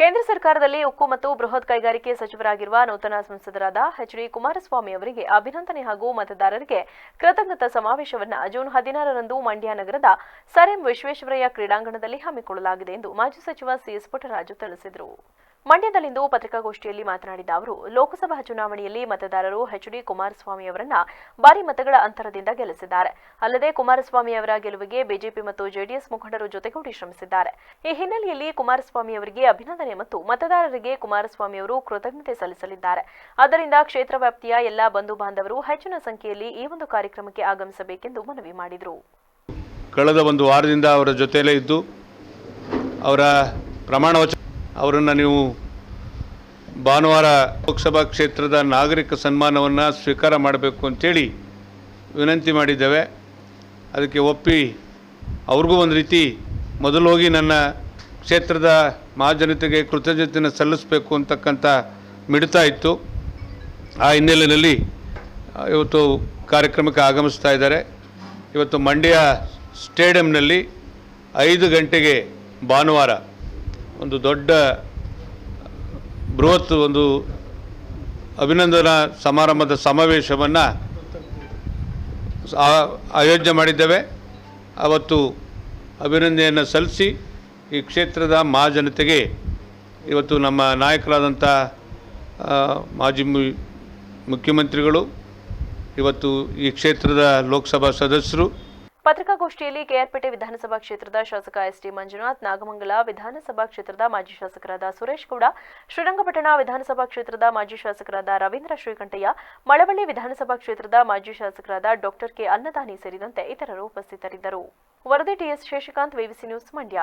ಕೇಂದ್ರ ಸರ್ಕಾರದಲ್ಲಿ ಉಕ್ಕು ಮತ್ತು ಬೃಹತ್ ಕೈಗಾರಿಕೆ ಸಚಿವರಾಗಿರುವ ನೂತನ ಸಂಸದರಾದ ಎಚ್ ಡಿ ಕುಮಾರಸ್ವಾಮಿ ಅವರಿಗೆ ಅಭಿನಂದನೆ ಹಾಗೂ ಮತದಾರರಿಗೆ ಕೃತಜ್ಞತಾ ಸಮಾವೇಶವನ್ನು ಜೂನ್ ಹದಿನಾರರಂದು ಮಂಡ್ಯ ನಗರದ ಸರ್ ಎಂ ವಿಶ್ವೇಶ್ವರಯ್ಯ ಕ್ರೀಡಾಂಗಣದಲ್ಲಿ ಹಮ್ಮಿಕೊಳ್ಳಲಾಗಿದೆ ಎಂದು ಮಾಜಿ ಸಚಿವ ಸಿಎಸ್ ಪುಟ್ಟರಾಜು ತಿಳಿಸಿದರು. ಮಂಡ್ಯದಲ್ಲಿಂದು ಪತ್ರಿಕಾಗೋಷ್ಠಿಯಲ್ಲಿ ಮಾತನಾಡಿದ ಅವರು, ಲೋಕಸಭಾ ಚುನಾವಣೆಯಲ್ಲಿ ಮತದಾರರು ಎಚ್ ಡಿ ಕುಮಾರಸ್ವಾಮಿ ಅವರನ್ನ ಭಾರಿ ಮತಗಳ ಅಂತರದಿಂದ ಗೆಲ್ಲಿಸಿದ್ದಾರೆ. ಅಲ್ಲದೆ ಕುಮಾರಸ್ವಾಮಿ ಅವರ ಗೆಲುವಿಗೆ ಬಿಜೆಪಿ ಮತ್ತು ಜೆಡಿಎಸ್ ಮುಖಂಡರು ಜೊತೆಗೂಡಿ ಶ್ರಮಿಸಿದ್ದಾರೆ. ಈ ಹಿನ್ನೆಲೆಯಲ್ಲಿ ಕುಮಾರಸ್ವಾಮಿ ಅವರಿಗೆ ಅಭಿನಂದನೆ ಮತ್ತು ಮತದಾರರಿಗೆ ಕುಮಾರಸ್ವಾಮಿ ಅವರು ಕೃತಜ್ಞತೆ ಸಲ್ಲಿಸಲಿದ್ದಾರೆ. ಆದ್ದರಿಂದ ಕ್ಷೇತ್ರ ವ್ಯಾಪ್ತಿಯ ಎಲ್ಲಾ ಬಂಧು ಬಾಂಧವರು ಹೆಚ್ಚಿನ ಸಂಖ್ಯೆಯಲ್ಲಿ ಈ ಒಂದು ಕಾರ್ಯಕ್ರಮಕ್ಕೆ ಆಗಮಿಸಬೇಕೆಂದು ಮನವಿ ಮಾಡಿದರು. ಕಳೆದ ಒಂದು ವಾರದಿಂದ ಅವರ ಜೊತೆಯಲ್ಲೇ ಇದ್ದು, ಅವರ ಪ್ರಮಾಣ ಅವರನ್ನು ನೀವು ಭಾನುವಾರ ಲೋಕಸಭಾ ಕ್ಷೇತ್ರದ ನಾಗರಿಕ ಸನ್ಮಾನವನ್ನು ಸ್ವೀಕಾರ ಮಾಡಬೇಕು ಅಂಥೇಳಿ ವಿನಂತಿ ಮಾಡಿದ್ದೇವೆ. ಅದಕ್ಕೆ ಒಪ್ಪಿ ಅವ್ರಿಗೂ ಒಂದು ರೀತಿ ಮೊದಲು ಹೋಗಿ ನನ್ನ ಕ್ಷೇತ್ರದ ಮಹಾಜನತೆಗೆ ಕೃತಜ್ಞತೆಯನ್ನು ಸಲ್ಲಿಸಬೇಕು ಅಂತಕ್ಕಂಥ ಮಿಡ್ತಾ ಇತ್ತು. ಆ ಹಿನ್ನೆಲೆಯಲ್ಲಿ ಇವತ್ತು ಕಾರ್ಯಕ್ರಮಕ್ಕೆ ಆಗಮಿಸ್ತಾ ಇದ್ದಾರೆ. ಇವತ್ತು ಮಂಡ್ಯ ಸ್ಟೇಡಿಯಂನಲ್ಲಿ ಐದು ಗಂಟೆಗೆ ಭಾನುವಾರ ಒಂದು ದೊಡ್ಡ ಬೃಹತ್ ಒಂದು ಅಭಿನಂದನಾ ಸಮಾರಂಭದ ಸಮಾವೇಶವನ್ನು ಆಯೋಜನೆ ಮಾಡಿದ್ದೇವೆ. ಅವತ್ತು ಅಭಿನಂದನೆಯನ್ನು ಸಲ್ಲಿಸಿ ಈ ಕ್ಷೇತ್ರದ ಮಹಾಜನತೆಗೆ ಇವತ್ತು ನಮ್ಮ ನಾಯಕರಾದಂಥ ಮಾಜಿ ಮುಖ್ಯಮಂತ್ರಿಗಳು, ಇವತ್ತು ಈ ಕ್ಷೇತ್ರದ ಲೋಕಸಭಾ ಸದಸ್ಯರು ಪತ್ರಿಕಾಗೋಷ್ಠಿಯಲ್ಲಿ ಕೆಆರ್ಪೇಟೆ ವಿಧಾನಸಭಾ ಕ್ಷೇತ್ರದ ಶಾಸಕ ಎಸ್ಟಿ ಮಂಜುನಾಥ್ ನಾಗಮಂಗಲ ವಿಧಾನಸಭಾ ಕ್ಷೇತ್ರದ ಮಾಜಿ ಶಾಸಕರಾದ ಸುರೇಶ್ ಗೌಡ, ಶ್ರೀರಂಗಪಟ್ಟಣ ವಿಧಾನಸಭಾ ಕ್ಷೇತ್ರದ ಮಾಜಿ ಶಾಸಕರಾದ ರವೀಂದ್ರ ಶ್ರೀಕಂಠಯ್ಯ, ಮಳವಳ್ಳಿ ವಿಧಾನಸಭಾ ಕ್ಷೇತ್ರದ ಮಾಜಿ ಶಾಸಕರಾದ ಡಾಕ್ಟರ್ ಕೆ. ಅನ್ನದಾನಿ ಸೇರಿದಂತೆ ಇತರರು ಉಪಸ್ಥಿತರಿದ್ದರು. ವರದಿ TS Sheshakanth VVC news, Mandya.